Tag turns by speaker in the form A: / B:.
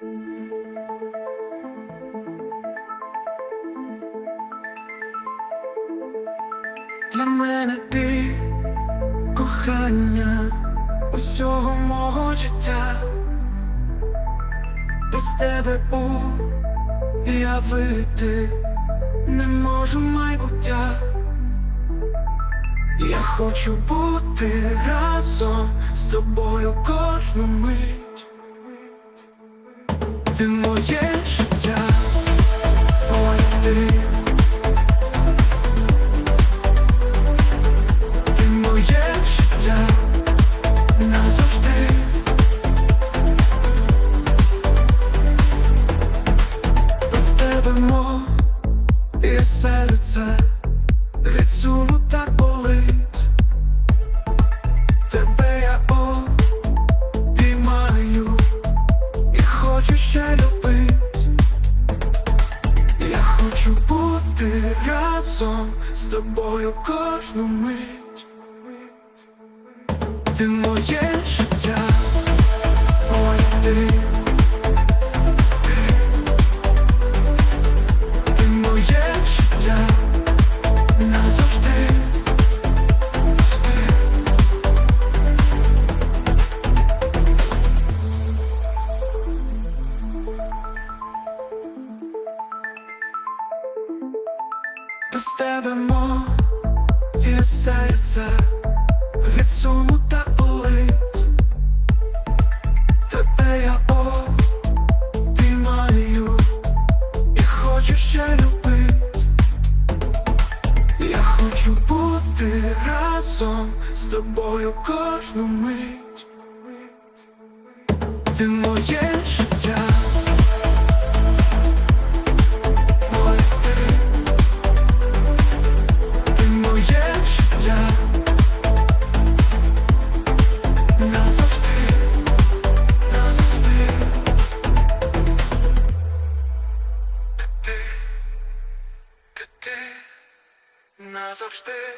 A: Для мене ти кохання усього мого життя, без тебе уявити не можу майбуття. Я хочу бути разом з тобою кожну мить. Ти моє життя, ой ти. Моє життя назавжди. Без тебе моє серце від суму так болить. Бути разом з тобою кожну мить. Ти Без тебе моє серце від суму так болить. Тебе я обіймаю і хочу ще любить. Я хочу бути разом з тобою кожну мить. Ти моє Ти, ти, назавжди.